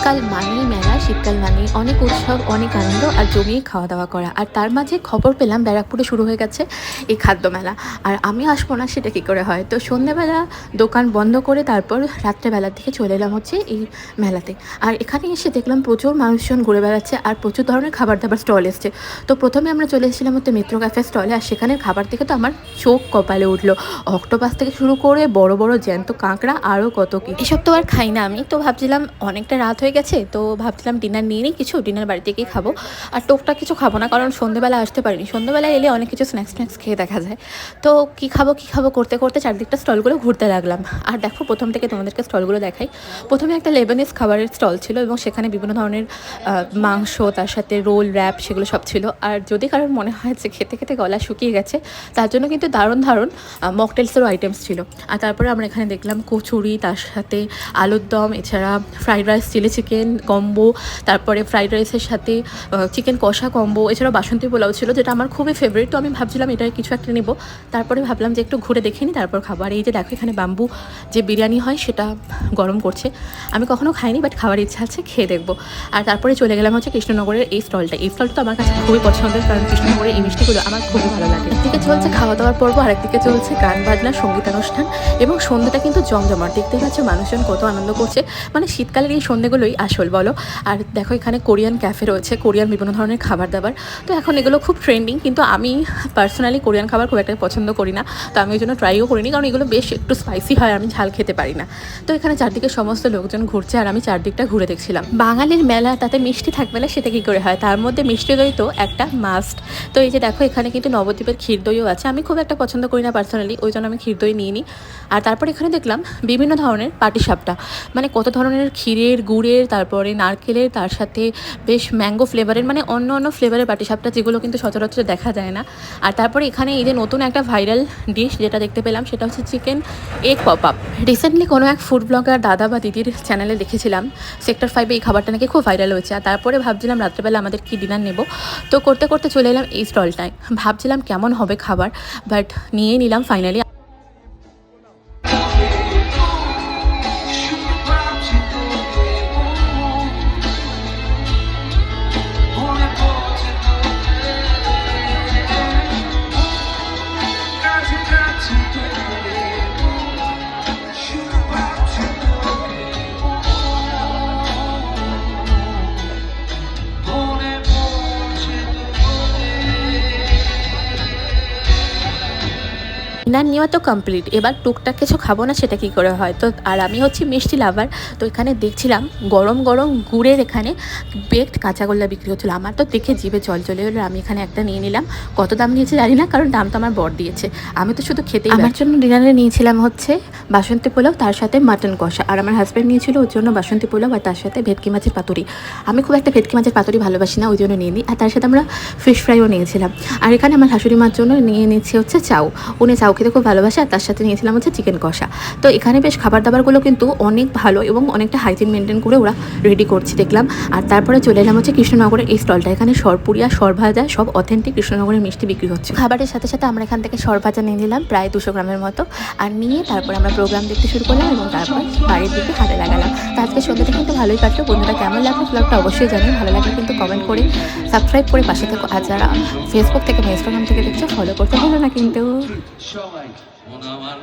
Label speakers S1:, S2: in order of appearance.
S1: শীতকাল মানেই মেলা, শীতকাল মানেই অনেক উৎসব, অনেক আনন্দ আর জমিয়ে খাওয়া দাওয়া করা। আর তার মাঝে খবর পেলাম, ব্যারাকপুরে শুরু হয়ে গেছে এই খাদ্য মেলা। আর আমি আসব না, সেটা কী করে হয়? তো সন্ধ্যেবেলা দোকান বন্ধ করে তারপর রাত্রেবেলার দিকে চলে এলাম হচ্ছে এই মেলাতে। আর এখানে এসে দেখলাম প্রচুর মানুষজন ঘুরে বেড়াচ্ছে আর প্রচুর ধরনের খাবার দাবার স্টল এসছে। তো প্রথমে আমরা চলে এসেছিলাম হচ্ছে মিত্র ক্যাফে স্টলে আর সেখানের খাবার থেকে তো আমার চোখ কপালে উঠল। অক্টোপাস থেকে শুরু করে বড় বড়, জ্যান্ত কাঁকড়া আরও কত কি। এসব তো আর খাই না আমি। তো ভাবছিলাম অনেকটা রাত হয়ে গেছে, তো ভাবছিলাম ডিনার নিয়ে নিই, কিছু ডিনার বাড়ি থেকেই খাব। আর টোকটা কিছু খাব না, কারণ সন্ধ্যেবেলা আসতে পারিনি। সন্ধ্যেবেলা এলে অনেক কিছু স্ন্যাক্স স্ন্যাক্স খেয়ে দেখা যায়। তো কী খাব কী খাব করতে করতে চারদিকটা স্টলগুলো ঘুরতে লাগলাম। আর দেখো, প্রথম থেকে তোমাদেরকে স্টলগুলো দেখাই। প্রথমে একটা লেবানিজ খাবারের স্টল ছিল এবং সেখানে বিভিন্ন ধরনের মাংস, তার সাথে রোল র্যাপ সেগুলো সব ছিল। আর যদি কারোর মনে হয় যে খেতে খেতে গলা শুকিয়ে গেছে, তার জন্য কিন্তু দারুণ দারুণ মকটেলসেরও আইটেমস ছিল। আর তারপরে আমরা এখানে দেখলাম কচুরি, তার সাথে আলুর দম, এছাড়া fried rice chilli chicken combo তারপরে ফ্রাইড রাইসের সাথে চিকেন কষা কম্বো এছাড়া বাসন্তী পোলাও ছিল, যেটা আমার খুবই ফেভারিট তো আমি ভাবছিলাম এটা কিছু একটা নেব। তারপরে ভাবলাম যে একটু ঘুরে দেখে নিই তারপর খাব। আর এই যে দেখো এখানে বাম্বু যে বিরিয়ানি হয়, সেটা গরম করছে। আমি কখনো খাইনি বাট খাওয়ার ইচ্ছা আছে, খেয়ে দেখব। আর তারপরে চলে গেলাম হচ্ছে কৃষ্ণনগরের এই স্টলটা। এই স্টলটা তো আমার কাছে খুবই পছন্দের, কারণ কৃষ্ণনগরের এই মিষ্টিগুলো আমার খুবই ভালো লাগে। একদিকে চলছে খাওয়া দাওয়ার পর্ব আরেকদিকে চলছে গান বাজনা সঙ্গীতানুষ্ঠান এবং সন্ধ্যাটা কিন্তু জমজমাট। দেখতে পাচ্ছ মানুষজন কত আনন্দ করছে। মানে শীতকালের এই সন্ধ্যেগুলোই আসল বলো। আর দেখো এখানে কোরিয়ান ক্যাফে রয়েছে, কোরিয়ান বিভিন্ন ধরনের খাবার দাবার। তো এখন এগুলো খুব ট্রেন্ডিং কিন্তু আমি পার্সোনালি কোরিয়ান খাবার খুব একটা পছন্দ করি না। তো আমি ওই জন্য ট্রাইও করিনি, কারণ এগুলো বেশ একটু স্পাইসি হয়, আমি ঝাল খেতে পারি না। তো এখানে চারদিকে সমস্ত লোকজন ঘুরছে, আর আমি চারদিকটা ঘুরে দেখছিলাম। বাঙালির মেলা, তাতে মিষ্টি থাকবে না, সেটা কী করে হয়? তার মধ্যে মিষ্টি দই তো একটা মাস্ট তো এই যে দেখো, এখানে কিন্তু নবদ্বীপের ক্ষীর দইও আছে। আমি খুব একটা পছন্দ করি না পার্সোনালি ওই জন্য আমি ক্ষীর দই নিয়ে নিই আর তারপর এখানে দেখলাম বিভিন্ন ধরনের পাটিসাপটা। মানে কত ধরনের ক্ষীরের গুড়ের তারপরে নারকেলের, তার সাথে বেশ ম্যাঙ্গো ফ্লেভারের মানে অন্য অন্য ফ্লেভারের পাটিসাপটা যেগুলো কিন্তু সচরাচর দেখা যায় না। আর তারপরে এখানে এই যে নতুন একটা ভাইরাল ডিশ যেটা দেখতে পেলাম, সেটা হচ্ছে chicken egg pop up recently কোনো এক ফুড ব্লগার দাদা বা দিদির চ্যানেলে দেখেছিলাম সেক্টর ফাইভে এই খাবারটা নাকি খুব ভাইরাল হয়েছে। আর তারপরে ভাবছিলাম রাত্রেবেলা আমাদের কি ডিনার নেব। তো করতে করতে চলে এলাম এই স্টলটায় ভাবছিলাম কেমন হবে খাবার বাট নিয়ে নিলাম ফাইনালি ডিনার নেওয়া তো কমপ্লিট এবার টুকটাক কিছু খাব না সেটা কী করে হয়? তো আর আমি হচ্ছি মিষ্টি লাভার তো এখানে দেখছিলাম গরম গরম গুড়ের এখানে বেকড কাঁচাগোল্লা বিক্রি হচ্ছিল। আমার তো দেখে জিভে জল চলে এলো আমি এখানে একটা নিয়ে নিলাম। কত দাম নিয়েছে জানি না কারণ দাম তো আমার বর দিয়েছে। আমি তো শুধু খেতেই আমার জন্য ডিনারে নিয়েছিলাম হচ্ছে বাসন্তী পোলাও তার সাথে মাটন কষা। আর আমার হাজব্যান্ড নিয়েছিল ওর জন্য বাসন্তী পোলাও আর তার সাথে ভেটকি মাছের পাতুরি। আমি খুব একটা ভেটকি মাছের পাতুরি ভালোবাসি না ওই জন্য নিয়ে নিই। আর তার সাথে আমরা ফিশ ফ্রাইও নিয়েছিলাম। আর এখানে আমার শাশুড়ি মার জন্য নিয়ে নিচ্ছি হচ্ছে চাউ। উনি চাউ খেতে খুব ভালোবাসে আর তার সাথে নিয়েছিলাম হচ্ছে চিকেন কষা। তো এখানে বেশ খাবার দাবারগুলো কিন্তু অনেক ভালো এবং অনেকটা হাইজিন মেনটেন করে ওরা রেডি করছে, দেখলাম। আর তারপরে চলে এলাম হচ্ছে কৃষ্ণনগরের এই স্টলটা এখানে সরপুরিয়া, সরভাজা সব অথেন্টিক কৃষ্ণনগরের মিষ্টি বিক্রি হচ্ছে। খাবারের সাথে সাথে আমরা এখান থেকে সরভাজা নিয়ে নিলাম, প্রায় দুশো গ্রামের মতো। আর নিয়ে তারপর আমরা প্রোগ্রাম দেখতে শুরু করলাম এবং তারপর বাড়ির দিকে হাতে লাগালাম। তো আজকে সন্ধ্যাটা কিন্তু ভালোই কাটলো। বন্ধুরা, কেমন লাগল ব্লগটা অবশ্যই জানিয়ে ভালো লাগলে কিন্তু কমেন্ট করে সাবস্ক্রাইব করে পাশে থেকো। আর যারা ফেসবুক থেকে ইনস্টাগ্রাম থেকে দেখছ ফলো করতে ভুলো না কিন্তু।
S2: সবাই মন আমার।